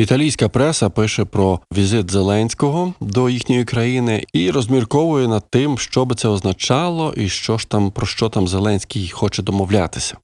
Італійська преса пише про візит Зеленського до їхньої країни і розмірковує над тим, що би це означало, і що ж там про що там Зеленський хоче домовлятися.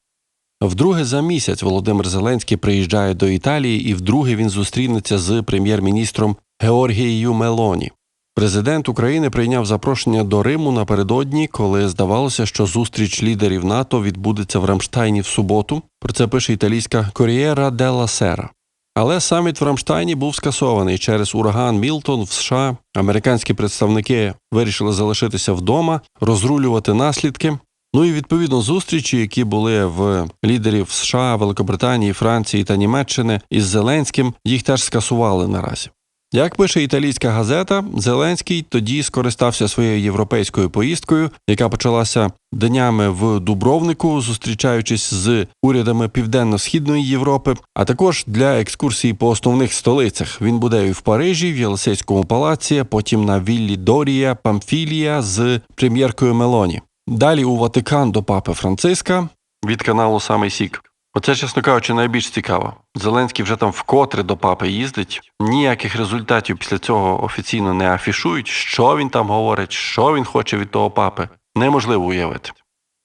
Вдруге за місяць Володимир Зеленський приїжджає до Італії, і вдруге він зустрінеться з прем'єр-міністром Георгією Мелоні. Президент України прийняв запрошення до Риму напередодні, коли здавалося, що зустріч лідерів НАТО відбудеться в Рамштайні в суботу. Про це пише італійська Корієра Делла Сера. Але саміт в Рамштайні був скасований через ураган Мілтон в США. Американські представники вирішили залишитися вдома, розрулювати наслідки. Ну і відповідно зустрічі, які були в лідерів США, Великобританії, Франції та Німеччини із Зеленським, їх теж скасували наразі. Як пише італійська газета, Зеленський тоді скористався своєю європейською поїздкою, яка почалася днями в Дубровнику, зустрічаючись з урядами Південно-Східної Європи, а також для екскурсії по основних столицях. Він буде і в Парижі, в Єлисейському палаці, потім на віллі Дорія, Памфілія з прем'єркою Мелоні. Далі у Ватикан до папи Франциска від каналу Самий Сік. Оце, чесно кажучи, найбільш цікаво. Зеленський вже там вкотре до папи їздить. Ніяких результатів після цього офіційно не афішують. Що він там говорить, що він хоче від того папи, неможливо уявити.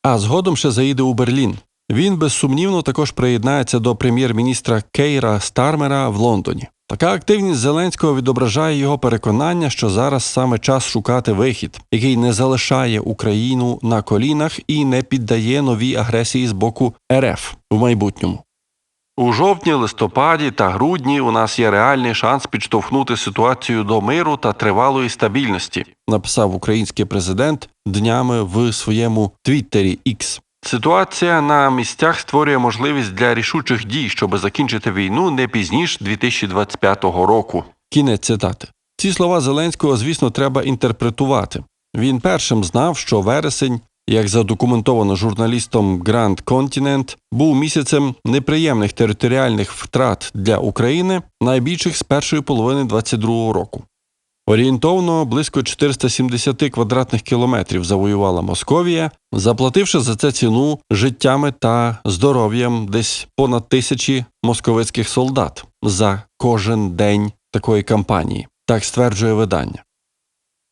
А згодом ще заїде у Берлін. Він безсумнівно також приєднається до прем'єр-міністра Кейра Стармера в Лондоні. Така активність Зеленського відображає його переконання, що зараз саме час шукати вихід, який не залишає Україну на колінах і не піддає новій агресії з боку РФ в майбутньому. У жовтні, листопаді та грудні у нас є реальний шанс підштовхнути ситуацію до миру та тривалої стабільності, написав український президент днями в своєму твіттері X. Ситуація на місцях створює можливість для рішучих дій, щоб закінчити війну не пізніш 2025 року. Кінець цитати. Ці слова Зеленського, звісно, треба інтерпретувати. Він першим знав, що вересень, як задокументовано журналістом Grand Continent, був місяцем неприємних територіальних втрат для України, найбільших з першої половини 2022 року. Орієнтовно близько 470 квадратних кілометрів завоювала Московія, заплативши за це ціну життями та здоров'ям десь понад тисячі московицьких солдат за кожен день такої кампанії, так стверджує видання.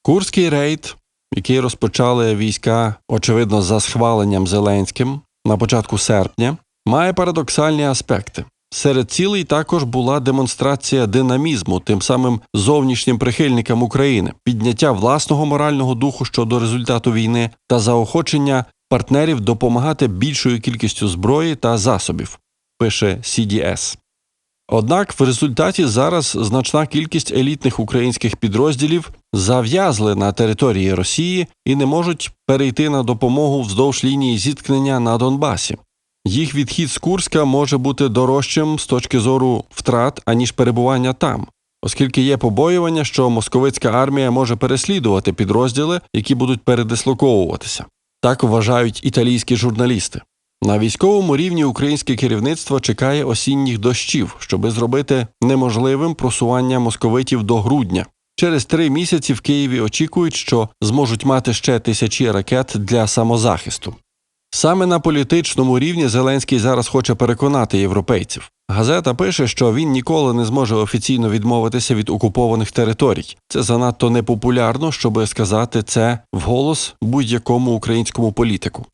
Курський рейд, який розпочали війська, очевидно, за схваленням Зеленським на початку серпня, має парадоксальні аспекти. Серед цілей також була демонстрація динамізму тим самим зовнішнім прихильникам України, підняття власного морального духу щодо результату війни та заохочення партнерів допомагати більшою кількістю зброї та засобів, пише CDS. Однак в результаті зараз значна кількість елітних українських підрозділів зав'язли на території Росії і не можуть перейти на допомогу вздовж лінії зіткнення на Донбасі. Їх відхід з Курська може бути дорожчим з точки зору втрат, аніж перебування там, оскільки є побоювання, що московицька армія може переслідувати підрозділи, які будуть передислоковуватися. Так вважають італійські журналісти. На військовому рівні українське керівництво чекає осінніх дощів, щоби зробити неможливим просування московитів до грудня. Через три місяці в Києві очікують, що зможуть мати ще тисячі ракет для самозахисту. Саме на політичному рівні Зеленський зараз хоче переконати європейців. Газета пише, що він ніколи не зможе офіційно відмовитися від окупованих територій. Це занадто непопулярно, щоб сказати це вголос будь-якому українському політику.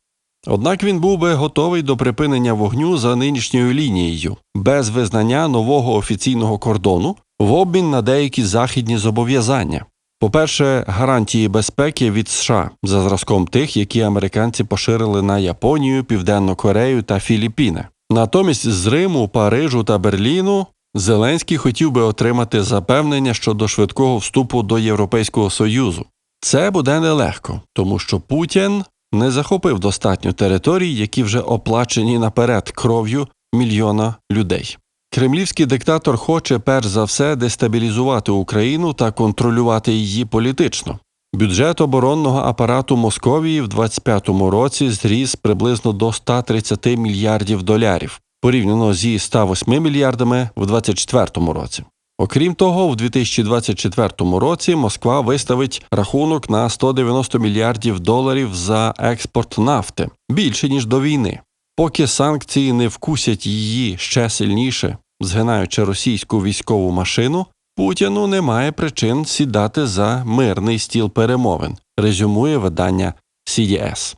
Однак він був би готовий до припинення вогню за нинішньою лінією, без визнання нового офіційного кордону в обмін на деякі західні зобов'язання. По-перше, гарантії безпеки від США за зразком тих, які американці поширили на Японію, Південну Корею та Філіппіни. Натомість з Риму, Парижу та Берліну Зеленський хотів би отримати запевнення щодо швидкого вступу до Європейського Союзу. Це буде нелегко, тому що Путін не захопив достатньо територій, які вже оплачені наперед кров'ю мільйона людей. Кремлівський диктатор хоче перш за все дестабілізувати Україну та контролювати її політично. Бюджет оборонного апарату Московії в 2025 році зріс приблизно до 130 мільярдів долярів, порівняно зі 108 мільярдами в 2024 році. Окрім того, в 2024 році Москва виставить рахунок на 190 мільярдів доларів за експорт нафти більше ніж до війни. Поки санкції не вкусять її ще сильніше, згинаючи російську військову машину, Путіну немає причин сідати за мирний стіл перемовин, резюмує видання CDS.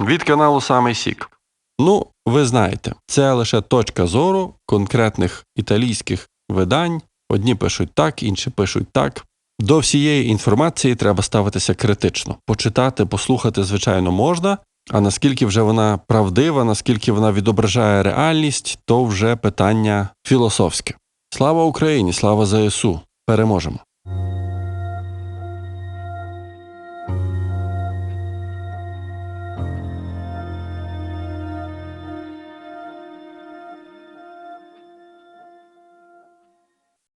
Від каналу Самий Сік. Ну, ви знаєте, це лише точка зору конкретних італійських видань. Одні пишуть так, інші пишуть так. До всієї інформації треба ставитися критично. Почитати, послухати, звичайно, можна. А наскільки вже вона правдива, наскільки вона відображає реальність, то вже питання філософське. Слава Україні, слава ЗСУ! Переможемо!